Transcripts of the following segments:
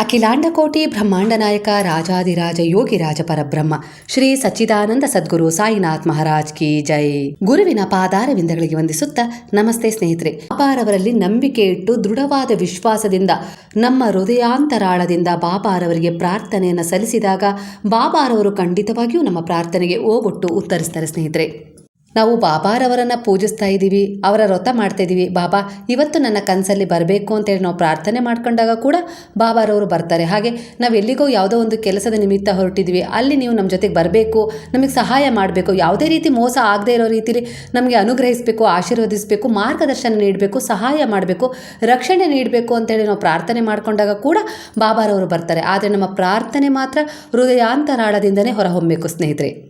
ಅಖಿಲಾಂಡಕೋಟಿ ಬ್ರಹ್ಮಾಂಡ ನಾಯಕ ರಾಜಾದಿರಾಜ ಯೋಗಿರಾಜ ಪರಬ್ರಹ್ಮ ಶ್ರೀ ಸಚ್ಚಿದಾನಂದ ಸದ್ಗುರು ಸಾಯಿನಾಥ್ ಮಹಾರಾಜ್ ಕಿ ಜೈ. ಗುರುವಿನ ಪಾದಾರವಿಂದಗಳಿಗೆ ವಂದಿಸುತ್ತಾ ನಮಸ್ತೆ ಸ್ನೇಹಿತರೆ. ಬಾಬಾರವರಲ್ಲಿ ನಂಬಿಕೆ ಇಟ್ಟು ದೃಢವಾದ ವಿಶ್ವಾಸದಿಂದ, ನಮ್ಮ ಹೃದಯಾಂತರಾಳದಿಂದ ಬಾಬಾರವರಿಗೆ ಪ್ರಾರ್ಥನೆಯನ್ನು ಸಲ್ಲಿಸಿದಾಗ, ಬಾಬಾರವರು ಖಂಡಿತವಾಗಿಯೂ ನಮ್ಮ ಪ್ರಾರ್ಥನೆಗೆ ಓಗೊಟ್ಟು ಉತ್ತರಿಸ್ತಾರೆ ಸ್ನೇಹಿತರೆ. ನಾವು ಬಾಬಾರವರನ್ನು ಪೂಜಿಸ್ತಾ ಇದ್ದೀವಿ, ಅವರ ವ್ರತ ಮಾಡ್ತಾ ಇದ್ದೀವಿ. ಬಾಬಾ, ಇವತ್ತು ನನ್ನ ಕನಸಲ್ಲಿ ಬರಬೇಕು ಅಂತೇಳಿ ನಾವು ಪ್ರಾರ್ಥನೆ ಮಾಡ್ಕೊಂಡಾಗ ಕೂಡ ಬಾಬಾರವರು ಬರ್ತಾರೆ. ಹಾಗೆ ನಾವು ಎಲ್ಲಿಗೋ ಯಾವುದೋ ಒಂದು ಕೆಲಸದ ನಿಮಿತ್ತ ಹೊರಟಿದ್ವಿ ಅಲ್ಲಿ ನೀವು ನಮ್ಮ ಜೊತೆಗೆ ಬರಬೇಕು, ನಮಗೆ ಸಹಾಯ ಮಾಡಬೇಕು, ಯಾವುದೇ ರೀತಿ ಮೋಸ ಆಗದೇ ಇರೋ ರೀತಿಲಿ ನಮಗೆ ಅನುಗ್ರಹಿಸಬೇಕು, ಆಶೀರ್ವದಿಸಬೇಕು, ಮಾರ್ಗದರ್ಶನ ನೀಡಬೇಕು, ಸಹಾಯ ಮಾಡಬೇಕು, ರಕ್ಷಣೆ ನೀಡಬೇಕು ಅಂತೇಳಿ ನಾವು ಪ್ರಾರ್ಥನೆ ಮಾಡ್ಕೊಂಡಾಗ ಕೂಡ ಬಾಬಾರವರು ಬರ್ತಾರೆ. ಆದರೆ ನಮ್ಮ ಪ್ರಾರ್ಥನೆ ಮಾತ್ರ ಹೃದಯಾಂತರಾಳದಿಂದನೇ ಹೊರಹೊಮ್ಮಬೇಕು ಸ್ನೇಹಿತರೆ.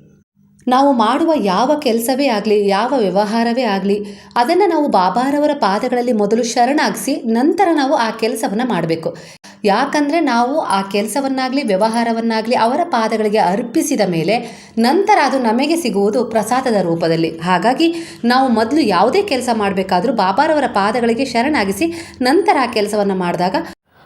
ನಾವು ಮಾಡುವ ಯಾವ ಕೆಲಸವೇ ಆಗಲಿ, ಯಾವ ವ್ಯವಹಾರವೇ ಆಗಲಿ, ಅದನ್ನು ನಾವು ಬಾಬಾರವರ ಪಾದಗಳಲ್ಲಿ ಮೊದಲು ಶರಣಾಗಿಸಿ ನಂತರ ನಾವು ಆ ಕೆಲಸವನ್ನು ಮಾಡಬೇಕು. ಯಾಕಂದರೆ ನಾವು ಆ ಕೆಲಸವನ್ನಾಗಲಿ, ವ್ಯವಹಾರವನ್ನಾಗಲಿ ಅವರ ಪಾದಗಳಿಗೆ ಅರ್ಪಿಸಿದ ಮೇಲೆ ನಂತರ ಅದು ನಮಗೆ ಸಿಗುವುದು ಪ್ರಸಾದದ ರೂಪದಲ್ಲಿ. ಹಾಗಾಗಿ ನಾವು ಮೊದಲು ಯಾವುದೇ ಕೆಲಸ ಮಾಡಬೇಕಾದರೂ ಬಾಬಾರವರ ಪಾದಗಳಿಗೆ ಶರಣಾಗಿಸಿ ನಂತರ ಆ ಕೆಲಸವನ್ನು ಮಾಡಿದಾಗ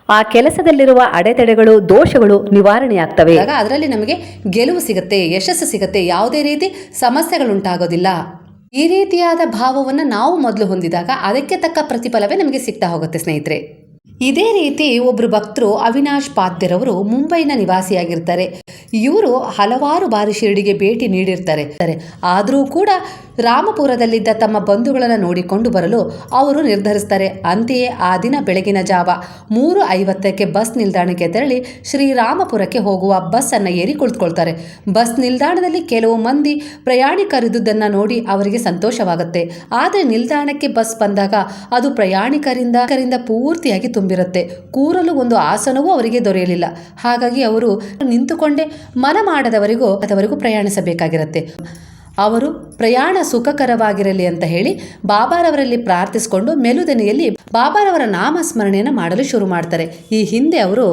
ಆ ಕೆಲಸದಲ್ಲಿರುವ ಅಡೆತಡೆಗಳು, ದೋಷಗಳು ನಿವಾರಣೆಯಾಗ್ತವೆ. ಅದರಲ್ಲಿ ನಮಗೆ ಗೆಲುವು ಸಿಗುತ್ತೆ, ಯಶಸ್ಸು ಸಿಗುತ್ತೆ, ಯಾವುದೇ ರೀತಿ ಸಮಸ್ಯೆಗಳುಂಟಾಗೋದಿಲ್ಲ. ಈ ರೀತಿಯಾದ ಭಾವವನ್ನು ನಾವು ಮೊದಲು ಹೊಂದಿದಾಗ ಅದಕ್ಕೆ ತಕ್ಕ ಪ್ರತಿಫಲವೇ ನಮಗೆ ಸಿಗ್ತಾ ಹೋಗುತ್ತೆ ಸ್ನೇಹಿತರೆ. ಇದೇ ರೀತಿ ಒಬ್ಬರು ಭಕ್ತರು ಅವಿನಾಶ್ ಪಾದ್ಯರವರು ಮುಂಬೈನ ನಿವಾಸಿಯಾಗಿರ್ತಾರೆ. ಇವರು ಹಲವಾರು ಬಾರಿ ಶಿರಡಿಗೆ ಭೇಟಿ ನೀಡಿರ್ತಾರೆ. ಆದರೂ ಕೂಡ ರಾಮಪುರದಲ್ಲಿದ್ದ ತಮ್ಮ ಬಂಧುಗಳನ್ನು ನೋಡಿಕೊಂಡು ಬರಲು ಅವರು ನಿರ್ಧರಿಸ್ತಾರೆ. ಅಂತೆಯೇ ಆ ದಿನ ಬೆಳಗಿನ ಜಾವ ಮೂರು ಐವತ್ತಕ್ಕೆ ಬಸ್ ನಿಲ್ದಾಣಕ್ಕೆ ತೆರಳಿ ಶ್ರೀರಾಮಪುರಕ್ಕೆ ಹೋಗುವ ಬಸ್ಸನ್ನು ಏರಿ ಕುಳಿತುಕೊಳ್ತಾರೆ. ಬಸ್ ನಿಲ್ದಾಣದಲ್ಲಿ ಕೆಲವು ಮಂದಿ ಪ್ರಯಾಣಿಕರಿದ್ದುದನ್ನು ನೋಡಿ ಅವರಿಗೆ ಸಂತೋಷವಾಗುತ್ತೆ. ಆದರೆ ನಿಲ್ದಾಣಕ್ಕೆ ಬಸ್ ಬಂದಾಗ ಅದು ಪ್ರಯಾಣಿಕರಿಂದ, ಕರಿಂದ ಪೂರ್ತಿಯಾಗಿ ತುಂಬಿರುತ್ತೆ. ಕೂರಲು ಒಂದು ಆಸನವೂ ಅವರಿಗೆ ದೊರೆಯಲಿಲ್ಲ. ಹಾಗಾಗಿ ಅವರು ನಿಂತುಕೊಂಡೇ ಮನ ಮಾಡದವರಿಗೂ ಅದವರೆಗೂ ಪ್ರಯಾಣಿಸಬೇಕಾಗಿರುತ್ತೆ. ಅವರು ಪ್ರಯಾಣ ಸುಖಕರವಾಗಿರಲಿ ಅಂತ ಹೇಳಿ ಬಾಬಾರವರಲ್ಲಿ ಪ್ರಾರ್ಥಿಸಿಕೊಂಡು ಮೆಲುದನಿಯಲ್ಲಿ ಬಾಬಾರವರ ನಾಮಸ್ಮರಣೆಯನ್ನು ಮಾಡಲು ಶುರು ಮಾಡ್ತಾರೆ. ಈ ಹಿಂದೆ ಅವರು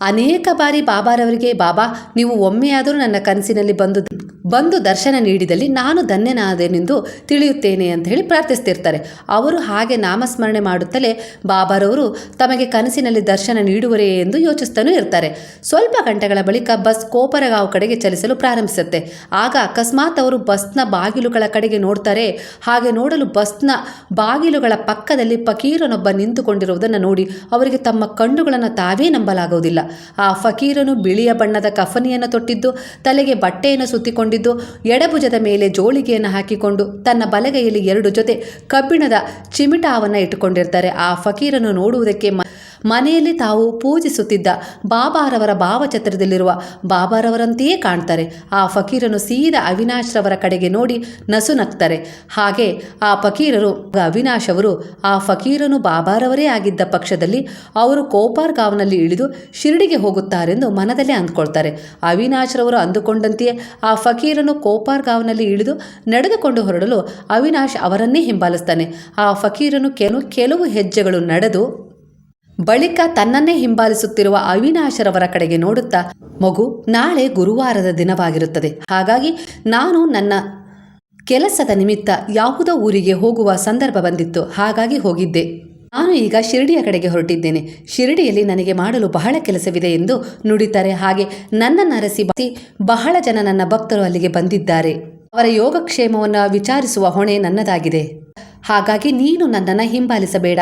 ಅನೇಕ ಬಾರಿ ಬಾಬಾರವರಿಗೆ, ಬಾಬಾ, ನೀವು ಒಮ್ಮೆಯಾದರೂ ನನ್ನ ಕನಸಿನಲ್ಲಿ ಬಂದು ಬಂದು ದರ್ಶನ ನೀಡಿದಲ್ಲಿ ನಾನು ಧನ್ಯನಾದೆನೆಂದು ತಿಳಿಯುತ್ತೇನೆ ಅಂತ ಹೇಳಿ ಪ್ರಾರ್ಥಿಸ್ತಿರ್ತಾರೆ. ಅವರು ಹಾಗೆ ನಾಮಸ್ಮರಣೆ ಮಾಡುತ್ತಲೇ ಬಾಬಾರವರು ತಮಗೆ ಕನಸಿನಲ್ಲಿ ದರ್ಶನ ನೀಡುವರೇ ಎಂದು ಯೋಚಿಸ್ತಾನೂ ಇರ್ತಾರೆ. ಸ್ವಲ್ಪ ಗಂಟೆಗಳ ಬಳಿಕ ಬಸ್ ಕೋಪರಗಾವ್ ಕಡೆಗೆ ಚಲಿಸಲು ಪ್ರಾರಂಭಿಸುತ್ತೆ. ಆಗ ಅಕಸ್ಮಾತ್ ಅವರು ಬಸ್ನ ಬಾಗಿಲುಗಳ ಕಡೆಗೆ ನೋಡ್ತಾರೆ. ಹಾಗೆ ನೋಡಲು ಬಸ್ನ ಬಾಗಿಲುಗಳ ಪಕ್ಕದಲ್ಲಿ ಫಕೀರನೊಬ್ಬ ನಿಂತುಕೊಂಡಿರುವುದನ್ನು ನೋಡಿ ಅವರಿಗೆ ತಮ್ಮ ಕಣ್ಣುಗಳನ್ನು ತಾವೇ ನಂಬಲಾಗುವುದಿಲ್ಲ. ಆ ಫಕೀರನು ಬಿಳಿಯ ಬಣ್ಣದ ಕಫನಿಯನ್ನು ತೊಟ್ಟಿದ್ದು, ತಲೆಗೆ ಬಟ್ಟೆಯನ್ನು ಸುತ್ತಿಕೊಂಡಿದ್ದು, ಎಡಭುಜದ ಮೇಲೆ ಜೋಳಿಗೆಯನ್ನು ಹಾಕಿಕೊಂಡು ತನ್ನ ಬಲಗೈಯಲ್ಲಿ ಎರಡು ಜೊತೆ ಕಬ್ಬಿಣದ ಚಿಮಿಟಾವನ್ನು ಇಟ್ಟುಕೊಂಡಿರ್ತಾರೆ. ಆ ಫಕೀರನು ನೋಡುವುದಕ್ಕೆ ಮನೆಯಲ್ಲಿ ತಾವು ಪೂಜಿಸುತ್ತಿದ್ದ ಬಾಬಾರವರ ಭಾವಚಿತ್ರದಲ್ಲಿರುವ ಬಾಬಾರವರಂತೆಯೇ ಕಾಣ್ತಾರೆ. ಆ ಫಕೀರನು ಸೀದಾ ಅವಿನಾಶ್ರವರ ಕಡೆಗೆ ನೋಡಿ ನಸು ನಗ್ತಾರೆ. ಹಾಗೆ ಆ ಫಕೀರರು ಅವಿನಾಶ್ ಅವರು, ಆ ಫಕೀರನು ಬಾಬಾರವರೇ ಆಗಿದ್ದ ಪಕ್ಷದಲ್ಲಿ ಅವರು ಕೋಪಾರ್ಗಾವ್ನಲ್ಲಿ ಇಳಿದು ಶಿರಡಿಗೆ ಹೋಗುತ್ತಾರೆಂದು ಮನದಲ್ಲೇ ಅಂದ್ಕೊಳ್ತಾರೆ. ಅವಿನಾಶ್ರವರು ಅಂದುಕೊಂಡಂತೆಯೇ ಆ ಫಕೀರನು ಕೋಪಾರ್ಗಾವ್ನಲ್ಲಿ ಇಳಿದು ನಡೆದುಕೊಂಡು ಹೊರಡಲು ಅವಿನಾಶ್ ಅವರನ್ನೇ ಹಿಂಬಾಲಿಸ್ತಾನೆ. ಆ ಫಕೀರನು ಕೆಲವು ಕೆಲವು ಹೆಜ್ಜೆಗಳು ನಡೆದು ಬಳಿಕ ತನ್ನನ್ನೇ ಹಿಂಬಾಲಿಸುತ್ತಿರುವ ಅವಿನಾಶರವರ ಕಡೆಗೆ ನೋಡುತ್ತಾ, ಮಗು, ನಾಳೆ ಗುರುವಾರದ ದಿನವಾಗಿರುತ್ತದೆ. ಹಾಗಾಗಿ ನಾನು ನನ್ನ ಕೆಲಸದ ನಿಮಿತ್ತ ಯಾವುದೋ ಊರಿಗೆ ಹೋಗುವ ಸಂದರ್ಭ ಬಂದಿತ್ತು. ಹಾಗಾಗಿ ಹೋಗಿದ್ದೆ. ನಾನು ಈಗ ಶಿರಡಿಯ ಕಡೆಗೆ ಹೊರಟಿದ್ದೇನೆ. ಶಿರಡಿಯಲ್ಲಿ ನನಗೆ ಮಾಡಲು ಬಹಳ ಕೆಲಸವಿದೆ ಎಂದು ನುಡಿತಾರೆ. ಹಾಗೆ ನನ್ನ ನರಸಿ ಬಹಳ ಜನ ನನ್ನ ಭಕ್ತರು ಅಲ್ಲಿಗೆ ಬಂದಿದ್ದಾರೆ. ಅವರ ಯೋಗಕ್ಷೇಮವನ್ನು ವಿಚಾರಿಸುವ ಹೊಣೆ ನನ್ನದಾಗಿದೆ. ಹಾಗಾಗಿ ನೀನು ನನ್ನನ್ನು ಹಿಂಬಾಲಿಸಬೇಡ.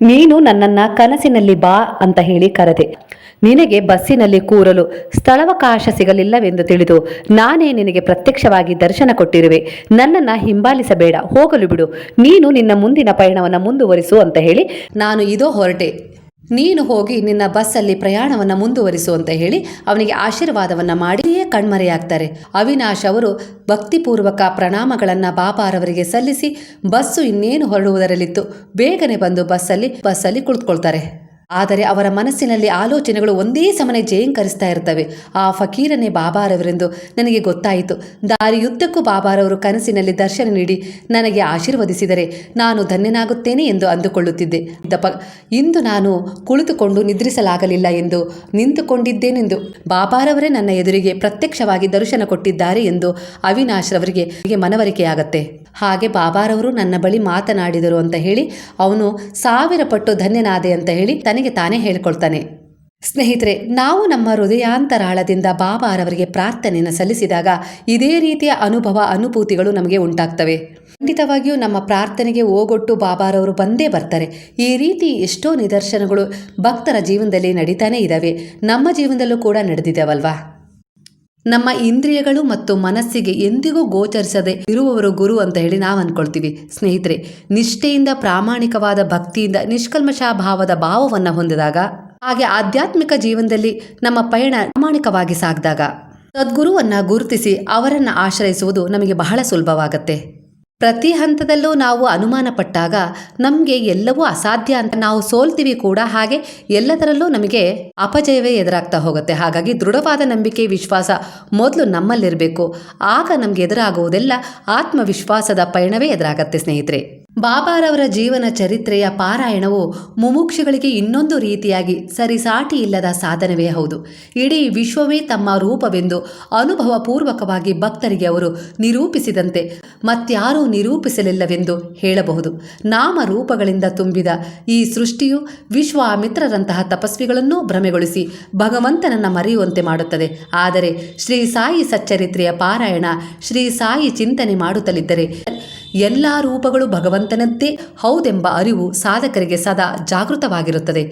ನೀನು ನನ್ನನ್ನ ಕನಸಿನಲ್ಲಿ ಬಾ ಅಂತ ಹೇಳಿ ಕರೆದೆ. ನಿನಗೆ ಬಸ್ಸಿನಲ್ಲಿ ಕೂರಲು ಸ್ಥಳವಕಾಶ ಸಿಗಲಿಲ್ಲವೆಂದು ತಿಳಿದು ನಾನೇ ನಿನಗೆ ಪ್ರತ್ಯಕ್ಷವಾಗಿ ದರ್ಶನ ಕೊಟ್ಟಿರುವೆ. ನನ್ನನ್ನು ಹಿಂಬಾಲಿಸಬೇಡ, ಹೋಗಲು ಬಿಡು. ನೀನು ನಿನ್ನ ಮುಂದಿನ ಪಯಣವನ್ನು ಮುಂದುವರಿಸು ಅಂತ ಹೇಳಿ ನಾನು ಇದೋ ಹೊರಟೆ. ನೀನು ಹೋಗಿ ನಿನ್ನ ಬಸ್ಸಲ್ಲಿ ಪ್ರಯಾಣವನ್ನು ಮುಂದುವರಿಸು ಅಂತ ಹೇಳಿ ಅವನಿಗೆ ಆಶೀರ್ವಾದವನ್ನು ಮಾಡಿಯೇ ಕಣ್ಮರೆಯಾಗ್ತಾರೆ. ಅವಿನಾಶ್ ಅವರು ಭಕ್ತಿಪೂರ್ವಕ ಪ್ರಣಾಮಗಳನ್ನು ಬಾಬಾರವರಿಗೆ ಸಲ್ಲಿಸಿ ಬಸ್ಸು ಇನ್ನೇನು ಹೊರಡುವುದರಲ್ಲಿತ್ತು. ಬೇಗನೆ ಬಂದು ಬಸ್ಸಲ್ಲಿ ಬಸ್ಸಲ್ಲಿ ಕುಳಿತುಕೊಳ್ತಾರೆ. ಆದರೆ ಅವರ ಮನಸ್ಸಿನಲ್ಲಿ ಆಲೋಚನೆಗಳು ಒಂದೇ ಸಮನೆ ಜಯಂಕರಿಸ್ತಾ ಇರ್ತವೆ. ಆ ಫಕೀರನೇ ಬಾಬಾರವರೆಂದು ನನಗೆ ಗೊತ್ತಾಯಿತು. ದಾರಿಯುದ್ದಕ್ಕೂ ಬಾಬಾರವರು ಕನಸಿನಲ್ಲಿ ದರ್ಶನ ನೀಡಿ ನನಗೆ ಆಶೀರ್ವದಿಸಿದರೆ ನಾನು ಧನ್ಯನಾಗುತ್ತೇನೆ ಎಂದು ಅಂದುಕೊಳ್ಳುತ್ತಿದ್ದೆ. ದಪ ಇಂದು ನಾನು ಕುಳಿತುಕೊಂಡು ನಿದ್ರಿಸಲಾಗಲಿಲ್ಲ ಎಂದು ನಿಂತುಕೊಂಡಿದ್ದೇನೆಂದು ಬಾಬಾರವರೇ ನನ್ನ ಎದುರಿಗೆ ಪ್ರತ್ಯಕ್ಷವಾಗಿ ದರ್ಶನ ಕೊಟ್ಟಿದ್ದಾರೆ ಎಂದು ಅವಿನಾಶ್ ರವರಿಗೆ ಮನವರಿಕೆಯಾಗತ್ತೆ. ಹಾಗೆ ಬಾಬಾರವರು ನನ್ನ ಬಳಿ ಮಾತನಾಡಿದರು ಅಂತ ಹೇಳಿ ಅವನು ಸಾವಿರ ಪಟ್ಟು ಧನ್ಯನಾದೆ ಅಂತ ಹೇಳಿ ತನಗೆ ತಾನೇ ಹೇಳ್ಕೊಳ್ತಾನೆ. ಸ್ನೇಹಿತರೆ, ನಾವು ನಮ್ಮ ಹೃದಯಾಂತರಾಳದಿಂದ ಬಾಬಾರವರಿಗೆ ಪ್ರಾರ್ಥನೆಯನ್ನು ಸಲ್ಲಿಸಿದಾಗ ಇದೇ ರೀತಿಯ ಅನುಭವ ಅನುಭೂತಿಗಳು ನಮಗೆ ಉಂಟಾಗ್ತವೆ. ಖಂಡಿತವಾಗಿಯೂ ನಮ್ಮ ಪ್ರಾರ್ಥನೆಗೆ ಓಗೊಟ್ಟು ಬಾಬಾರವರು ಬಂದೇ ಬರ್ತಾರೆ. ಈ ರೀತಿ ಎಷ್ಟೋ ನಿದರ್ಶನಗಳು ಭಕ್ತರ ಜೀವನದಲ್ಲಿ ನಡೀತಾನೇ ಇದ್ದಾವೆ. ನಮ್ಮ ಜೀವನದಲ್ಲೂ ಕೂಡ ನಡೆದಿದ್ದಾವಲ್ವಾ? ನಮ್ಮ ಇಂದ್ರಿಯಗಳು ಮತ್ತು ಮನಸ್ಸಿಗೆ ಎಂದಿಗೂ ಗೋಚರಿಸದೆ ಇರುವವರು ಗುರು ಅಂತ ಹೇಳಿ ನಾವು ಅಂದ್ಕೊಳ್ತೀವಿ ಸ್ನೇಹಿತರೆ, ನಿಷ್ಠೆಯಿಂದ ಪ್ರಾಮಾಣಿಕವಾದ ಭಕ್ತಿಯಿಂದ ನಿಷ್ಕಲ್ಮಶ ಭಾವದ ಭಾವವನ್ನು ಹೊಂದಿದಾಗ, ಹಾಗೆ ಆಧ್ಯಾತ್ಮಿಕ ಜೀವನದಲ್ಲಿ ನಮ್ಮ ಪಯಣ ಪ್ರಾಮಾಣಿಕವಾಗಿ ಸಾಗಿದಾಗ, ಸದ್ಗುರುವನ್ನು ಗುರುತಿಸಿ ಅವರನ್ನು ಆಶ್ರಯಿಸುವುದು ನಮಗೆ ಬಹಳ ಸುಲಭವಾಗತ್ತೆ. ಪ್ರತಿ ಹಂತದಲ್ಲೂ ನಾವು ಅನುಮಾನ ಪಟ್ಟಾಗ ನಮಗೆ ಎಲ್ಲವೂ ಅಸಾಧ್ಯ ಅಂತ ನಾವು ಸೋಲ್ತೀವಿ ಕೂಡ. ಹಾಗೆ ಎಲ್ಲದರಲ್ಲೂ ನಮಗೆ ಅಪಜಯವೇ ಎದುರಾಗ್ತಾ ಹೋಗುತ್ತೆ. ಹಾಗಾಗಿ ದೃಢವಾದ ನಂಬಿಕೆ, ವಿಶ್ವಾಸ ಮೊದಲು ನಮ್ಮಲ್ಲಿರಬೇಕು. ಆಗ ನಮಗೆ ಎದುರಾಗುವುದೆಲ್ಲ ಆತ್ಮವಿಶ್ವಾಸದ ಪಯಣವೇ ಎದುರಾಗತ್ತೆ ಸ್ನೇಹಿತರೆ. ಬಾಬಾರವರ ಜೀವನ ಚರಿತ್ರೆಯ ಪಾರಾಯಣವು ಮುಮುಕ್ಷಗಳಿಗೆ ಇನ್ನೊಂದು ರೀತಿಯಾಗಿ ಸರಿಸಾಟಿ ಇಲ್ಲದ ಸಾಧನವೇ ಹೌದು. ಇಡೀ ವಿಶ್ವವೇ ತಮ್ಮ ರೂಪವೆಂದು ಅನುಭವಪೂರ್ವಕವಾಗಿ ಭಕ್ತರಿಗೆ ಅವರು ನಿರೂಪಿಸಿದಂತೆ ಮತ್ಯಾರೂ ನಿರೂಪಿಸಲಿಲ್ಲವೆಂದು ಹೇಳಬಹುದು. ನಾಮ ರೂಪಗಳಿಂದ ತುಂಬಿದ ಈ ಸೃಷ್ಟಿಯು ವಿಶ್ವಾಮಿತ್ರರಂತಹ ತಪಸ್ವಿಗಳನ್ನೂ ಭ್ರಮೆಗೊಳಿಸಿ ಭಗವಂತನನ್ನ ಮರೆಯುವಂತೆ ಮಾಡುತ್ತದೆ. ಆದರೆ ಶ್ರೀ ಸಾಯಿ ಸಚ್ಚರಿತ್ರೆಯ ಪಾರಾಯಣ, ಶ್ರೀ ಸಾಯಿ ಚಿಂತನೆ ಮಾಡುತ್ತಲಿದ್ದರೆ ಎಲ್ಲ ರೂಪಗಳು ಭಗವಂತನದ್ದೇ ಹೌದೆಂಬ ಅರಿವು ಸಾಧಕರಿಗೆ ಸದಾ ಜಾಗೃತವಾಗಿರುತ್ತದೆ.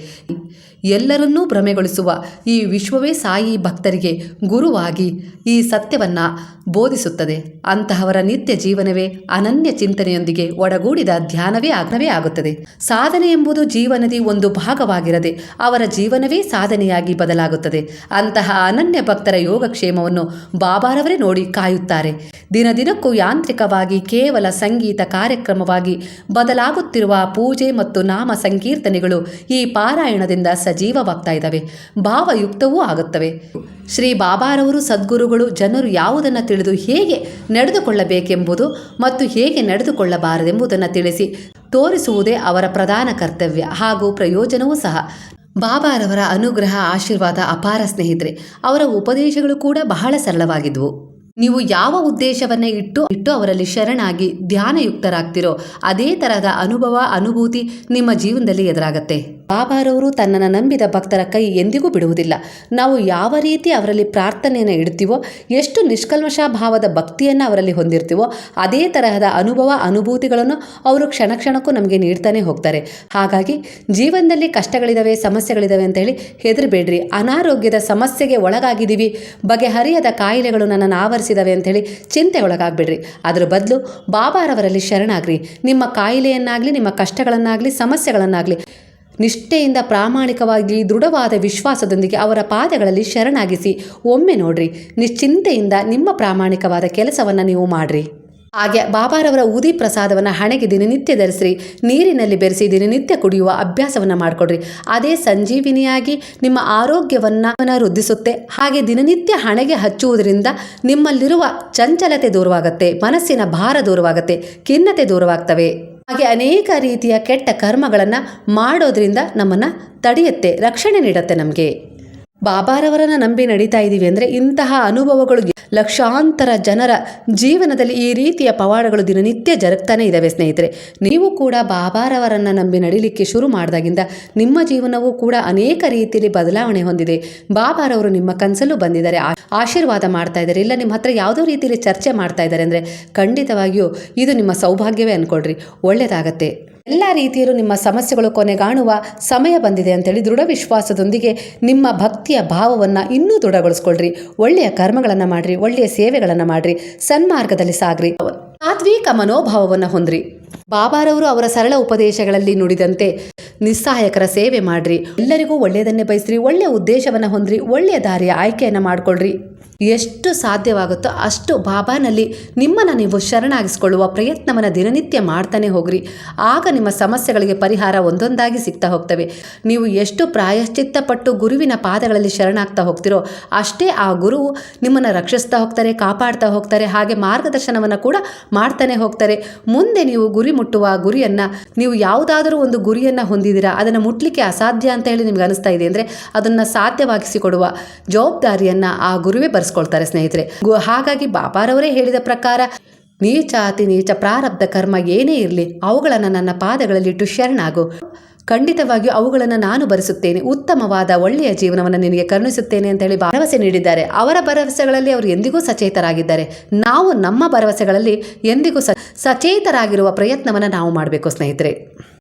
ಎಲ್ಲರನ್ನೂ ಭ್ರಮೆಗೊಳಿಸುವ ಈ ವಿಶ್ವವೇ ಸಾಯಿ ಭಕ್ತರಿಗೆ ಗುರುವಾಗಿ ಈ ಸತ್ಯವನ್ನು ಬೋಧಿಸುತ್ತದೆ. ಅಂತಹವರ ನಿತ್ಯ ಜೀವನವೇ ಅನನ್ಯ ಚಿಂತನೆಯೊಂದಿಗೆ ಒಡಗೂಡಿದ ಧ್ಯಾನವೇ ಆಗ್ನವೇ ಆಗುತ್ತದೆ. ಸಾಧನೆ ಎಂಬುದು ಜೀವನದಿ ಒಂದು ಭಾಗವಾಗಿರದೆ ಅವರ ಜೀವನವೇ ಸಾಧನೆಯಾಗಿ ಬದಲಾಗುತ್ತದೆ. ಅಂತಹ ಅನನ್ಯ ಭಕ್ತರ ಯೋಗಕ್ಷೇಮವನ್ನು ಬಾಬಾರವರೇ ನೋಡಿ ಕಾಯುತ್ತಾರೆ. ದಿನ ದಿನಕ್ಕೂ ಯಾಂತ್ರಿಕವಾಗಿ ಕೇವಲ ಸಂಗೀತ ಕಾರ್ಯಕ್ರಮವಾಗಿ ಬದಲಾಗುತ್ತಿರುವ ಪೂಜೆ ಮತ್ತು ನಾಮ ಸಂಕೀರ್ತನೆಗಳು ಈ ಪಾರಾಯಣದಿಂದ ಸಜೀವವಾಗ್ತಾ ಇದ್ದಾವೆ ಭಾವಯುಕ್ತವೂ ಆಗುತ್ತವೆ. ಶ್ರೀ ಬಾಬಾರವರು ಸದ್ಗುರುಗಳು ಜನರು ಯಾವುದನ್ನು ತಿಳಿದು ಹೇಗೆ ನಡೆದುಕೊಳ್ಳಬೇಕೆಂಬುದು ಮತ್ತು ಹೇಗೆ ನಡೆದುಕೊಳ್ಳಬಾರದೆಂಬುದನ್ನು ತಿಳಿಸಿ ತೋರಿಸುವುದೇ ಅವರ ಪ್ರಧಾನ ಕರ್ತವ್ಯ ಹಾಗೂ ಪ್ರಯೋಜನವೂ ಸಹ. ಬಾಬಾರವರ ಅನುಗ್ರಹ, ಆಶೀರ್ವಾದ ಅಪಾರ ಸ್ನೇಹಿತರೆ, ಅವರ ಉಪದೇಶಗಳು ಕೂಡ ಬಹಳ ಸರಳವಾಗಿದ್ವು. ನೀವು ಯಾವ ಉದ್ದೇಶವನ್ನ ಇಟ್ಟು ಇಟ್ಟು ಅವರಲ್ಲಿ ಶರಣಾಗಿ ಧ್ಯಾನಯುಕ್ತರಾಗ್ತಿರೋ ಅದೇ ತರಹದ ಅನುಭವ, ಅನುಭೂತಿ ನಿಮ್ಮ ಜೀವನದಲ್ಲಿ ಎದುರಾಗತ್ತೆ. ಬಾಬಾರವರು ತನ್ನನ್ನು ನಂಬಿದ ಭಕ್ತರ ಕೈ ಎಂದಿಗೂ ಬಿಡುವುದಿಲ್ಲ. ನಾವು ಯಾವ ರೀತಿ ಅವರಲ್ಲಿ ಪ್ರಾರ್ಥನೆಯನ್ನು ಇಡ್ತೀವೋ, ಎಷ್ಟು ನಿಷ್ಕಲ್ಮಶ ಭಾವದ ಭಕ್ತಿಯನ್ನು ಅವರಲ್ಲಿ ಹೊಂದಿರ್ತೀವೋ, ಅದೇ ತರಹದ ಅನುಭವ, ಅನುಭೂತಿಗಳನ್ನು ಅವರು ಕ್ಷಣ ಕ್ಷಣಕ್ಕೂ ನಮಗೆ ನೀಡ್ತಾನೆ ಹೋಗ್ತಾರೆ. ಹಾಗಾಗಿ ಜೀವನದಲ್ಲಿ ಕಷ್ಟಗಳಿದಾವೆ, ಸಮಸ್ಯೆಗಳಿದಾವೆ ಅಂತ ಹೇಳಿ ಹೆದರಬೇಡ್ರಿ. ಅನಾರೋಗ್ಯದ ಸಮಸ್ಯೆಗೆ ಒಳಗಾಗಿದ್ದೀವಿ. ಬಗೆಹರಿಯದ ಕಾಯಿಲೆಗಳು ನನ್ನನ್ನು ಆವರಿಸಿದವೆ ಅಂಥೇಳಿ ಚಿಂತೆ ಒಳಗಾಗ್ಬಿಡ್ರಿ ಅದರ ಬದಲು ಬಾಬಾರವರಲ್ಲಿ ಶರಣಾಗ್ರಿ. ನಿಮ್ಮ ಕಾಯಿಲೆಯನ್ನಾಗಲಿ, ನಿಮ್ಮ ಕಷ್ಟಗಳನ್ನಾಗಲಿ, ಸಮಸ್ಯೆಗಳನ್ನಾಗಲಿ, ನಿಷ್ಠೆಯಿಂದ ಪ್ರಾಮಾಣಿಕವಾಗಿ, ದೃಢವಾದ ವಿಶ್ವಾಸದೊಂದಿಗೆ ಅವರ ಪಾದಗಳಲ್ಲಿ ಶರಣಾಗಿಸಿ ಒಮ್ಮೆ ನೋಡ್ರಿ. ನಿಶ್ಚಿಂತೆಯಿಂದ ನಿಮ್ಮ ಪ್ರಾಮಾಣಿಕವಾದ ಕೆಲಸವನ್ನು ನೀವು ಮಾಡ್ರಿ. ಹಾಗೆ ಬಾಬಾರವರ ಊದಿ ಪ್ರಸಾದವನ್ನು ಹಣೆಗೆ ದಿನನಿತ್ಯ ಧರಿಸ್ರಿ, ನೀರಿನಲ್ಲಿ ಬೆರೆಸಿ ದಿನನಿತ್ಯ ಕುಡಿಯುವ ಅಭ್ಯಾಸವನ್ನು ಮಾಡಿಕೊಡ್ರಿ. ಅದೇ ಸಂಜೀವಿನಿಯಾಗಿ ನಿಮ್ಮ ಆರೋಗ್ಯವನ್ನು ವೃದ್ಧಿಸುತ್ತೆ. ಹಾಗೆ ದಿನನಿತ್ಯ ಹಣೆಗೆ ಹಚ್ಚುವುದರಿಂದ ನಿಮ್ಮಲ್ಲಿರುವ ಚಂಚಲತೆ ದೂರವಾಗುತ್ತೆ, ಮನಸ್ಸಿನ ಭಾರ ದೂರವಾಗುತ್ತೆ, ಖಿನ್ನತೆ ದೂರವಾಗ್ತವೆ. ಹಾಗೆ ಅನೇಕ ರೀತಿಯ ಕೆಟ್ಟ ಕರ್ಮಗಳನ್ನು ಮಾಡೋದ್ರಿಂದ ನಮ್ಮನ್ನು ತಡೆಯುತ್ತೆ, ರಕ್ಷಣೆ ನೀಡುತ್ತೆ ನಮಗೆ. ಬಾಬಾರವರನ್ನ ನಂಬಿ ನಡೀತಾ ಇದ್ದೀವಿ ಅಂದರೆ ಇಂತಹ ಅನುಭವಗಳು ಲಕ್ಷಾಂತರ ಜನರ ಜೀವನದಲ್ಲಿ ಈ ರೀತಿಯ ಪವಾಡಗಳು ದಿನನಿತ್ಯ ಜರುಗ್ತಾನೆ ಇದ್ದಾವೆ ಸ್ನೇಹಿತರೆ. ನೀವು ಕೂಡ ಬಾಬಾರವರನ್ನು ನಂಬಿ ನಡೀಲಿಕ್ಕೆ ಶುರು ಮಾಡಿದಾಗಿಂದ ನಿಮ್ಮ ಜೀವನವೂ ಕೂಡ ಅನೇಕ ರೀತಿಯಲ್ಲಿ ಬದಲಾವಣೆ ಹೊಂದಿದೆ. ಬಾಬಾರವರು ನಿಮ್ಮ ಕನಸಲ್ಲೂ ಬಂದಿದ್ದಾರೆ. ಆಶೀರ್ವಾದ ಮಾಡ್ತಾ ಇದ್ದಾರೆ. ಇಲ್ಲ, ನಿಮ್ಮ ಹತ್ರ ಯಾವುದೋ ರೀತಿಯಲ್ಲಿ ಚರ್ಚೆ ಮಾಡ್ತಾ ಇದ್ದಾರೆ ಅಂದರೆ ಖಂಡಿತವಾಗಿಯೂ ಇದು ನಿಮ್ಮ ಸೌಭಾಗ್ಯವೇ ಅಂದ್ಕೊಳ್ರಿ ಒಳ್ಳೆಯದಾಗತ್ತೆ ಎಲ್ಲ ರೀತಿಯಲ್ಲೂ ನಿಮ್ಮ ಸಮಸ್ಯೆಗಳು ಕೊನೆಗಾಣುವ ಸಮಯ ಬಂದಿದೆ ಅಂತೇಳಿ ದೃಢ ವಿಶ್ವಾಸದೊಂದಿಗೆ ನಿಮ್ಮ ಭಕ್ತಿಯ ಭಾವವನ್ನು ಇನ್ನೂ ದೃಢಗೊಳಿಸ್ಕೊಳ್ರಿ. ಒಳ್ಳೆಯ ಕರ್ಮಗಳನ್ನು ಮಾಡ್ರಿ, ಒಳ್ಳೆಯ ಸೇವೆಗಳನ್ನು ಮಾಡ್ರಿ, ಸನ್ಮಾರ್ಗದಲ್ಲಿ ಸಾಗ್ರಿ. ಸಾತ್ವಿಕ ಮನೋಭಾವವನ್ನು ಹೊಂದ್ರಿ. ಬಾಬಾರವರು ಅವರ ಸರಳ ಉಪದೇಶಗಳಲ್ಲಿ ನುಡಿದಂತೆ ನಿಸ್ಸಹಾಯಕರ ಸೇವೆ ಮಾಡ್ರಿ. ಎಲ್ಲರಿಗೂ ಒಳ್ಳೆಯದನ್ನೇ ಬಯಸ್ರಿ, ಒಳ್ಳೆಯ ಉದ್ದೇಶವನ್ನು ಹೊಂದ್ರಿ, ಒಳ್ಳೆಯ ದಾರಿಯ ಆಯ್ಕೆಯನ್ನು ಮಾಡ್ಕೊಳ್ರಿ. ಎಷ್ಟು ಸಾಧ್ಯವಾಗುತ್ತೋ ಅಷ್ಟು ಬಾಬಾನಲ್ಲಿ ನಿಮ್ಮನ್ನು ನೀವು ಶರಣಾಗಿಸಿಕೊಳ್ಳುವ ಪ್ರಯತ್ನವನ್ನು ದಿನನಿತ್ಯ ಮಾಡ್ತಾನೆ ಹೋಗ್ರಿ. ಆಗ ನಿಮ್ಮ ಸಮಸ್ಯೆಗಳಿಗೆ ಪರಿಹಾರ ಒಂದೊಂದಾಗಿ ಸಿಗ್ತಾ ಹೋಗ್ತವೆ. ನೀವು ಎಷ್ಟು ಪ್ರಾಯಶ್ಚಿತ್ತ ಪಟ್ಟು ಗುರುವಿನ ಪಾದಗಳಲ್ಲಿ ಶರಣಾಗ್ತಾ ಹೋಗ್ತಿರೋ ಅಷ್ಟೇ ಆ ಗುರುವು ನಿಮ್ಮನ್ನು ರಕ್ಷಿಸ್ತಾ ಹೋಗ್ತಾರೆ, ಕಾಪಾಡ್ತಾ ಹೋಗ್ತಾರೆ, ಹಾಗೆ ಮಾರ್ಗದರ್ಶನವನ್ನು ಕೂಡ ಮಾಡ್ತಾನೆ ಹೋಗ್ತಾರೆ. ಮುಂದೆ ನೀವು ಗುರಿ ಮುಟ್ಟುವ ಗುರಿಯನ್ನು, ನೀವು ಯಾವುದಾದರೂ ಒಂದು ಗುರಿಯನ್ನು ಹೊಂದಿದ್ದೀರಾ, ಅದನ್ನು ಮುಟ್ಲಿಕ್ಕೆ ಅಸಾಧ್ಯ ಅಂತ ಹೇಳಿ ನಿಮ್ಗೆ ಅನಿಸ್ತಾ ಇದೆ ಅಂದರೆ ಅದನ್ನು ಸಾಧ್ಯವಾಗಿಸಿಕೊಡುವ ಜವಾಬ್ದಾರಿಯನ್ನು ಆ ಗುರುವೇ ಬರೆಸ್ಕೊಳ್ತಾರೆ ಸ್ನೇಹಿತರೆ. ಹಾಗಾಗಿ ಬಾಬಾರವರೇ ಹೇಳಿದ ಪ್ರಕಾರ, ನೀಚ ಅತಿ ನೀಚ ಪ್ರಾರಬ್ಧ ಕರ್ಮ ಏನೇ ಇರಲಿ, ಅವುಗಳನ್ನು ನನ್ನ ಪಾದಗಳಲ್ಲಿಟ್ಟು ಶರಣಾಗು. ಖಂಡಿತವಾಗಿಯೂ ಅವುಗಳನ್ನು ನಾನು ಬರೆಸುತ್ತೇನೆ. ಉತ್ತಮವಾದ ಒಳ್ಳೆಯ ಜೀವನವನ್ನು ನಿನಗೆ ಕರುಣಿಸುತ್ತೇನೆ ಅಂತ ಹೇಳಿ ಭರವಸೆ ನೀಡಿದ್ದಾರೆ. ಅವರ ಭರವಸೆಗಳಲ್ಲಿ ಅವರು ಎಂದಿಗೂ ಸಚೇತರಾಗಿದ್ದಾರೆ. ನಾವು ನಮ್ಮ ಭರವಸೆಗಳಲ್ಲಿ ಎಂದಿಗೂ ಸಚೇತರಾಗಿರುವ ಪ್ರಯತ್ನವನ್ನು ನಾವು ಮಾಡಬೇಕು ಸ್ನೇಹಿತರೆ.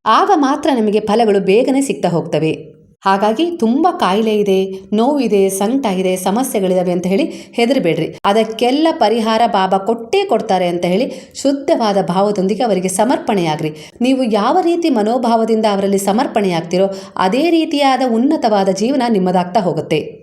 ಆಗ ಮಾತ್ರ ನಿಮಗೆ ಫಲಗಳು ಬೇಗನೆ ಸಿಗ್ತಾ ಹೋಗ್ತವೆ. ಹಾಗಾಗಿ ತುಂಬ ಕಾಯಿಲೆ ಇದೆ, ನೋವಿದೆ, ಸಂಕಟ ಇದೆ ಸಮಸ್ಯೆಗಳಿದ್ದಾವೆ ಅಂತ ಹೇಳಿ ಹೆದರಬೇಡ್ರಿ. ಅದಕ್ಕೆಲ್ಲ ಪರಿಹಾರ ಬಾಬಾ ಕೊಟ್ಟೇ ಕೊಡ್ತಾರೆ ಅಂತ ಹೇಳಿ ಶುದ್ಧವಾದ ಭಾವದೊಂದಿಗೆ ಅವರಿಗೆ ಸಮರ್ಪಣೆಯಾಗ್ರಿ. ನೀವು ಯಾವ ರೀತಿ ಮನೋಭಾವದಿಂದ ಅವರಲ್ಲಿ ಸಮರ್ಪಣೆಯಾಗ್ತಿರೋ ಅದೇ ರೀತಿಯಾದ ಉನ್ನತವಾದ ಜೀವನ ನಿಮ್ಮದಾಗ್ತಾ ಹೋಗುತ್ತೆ.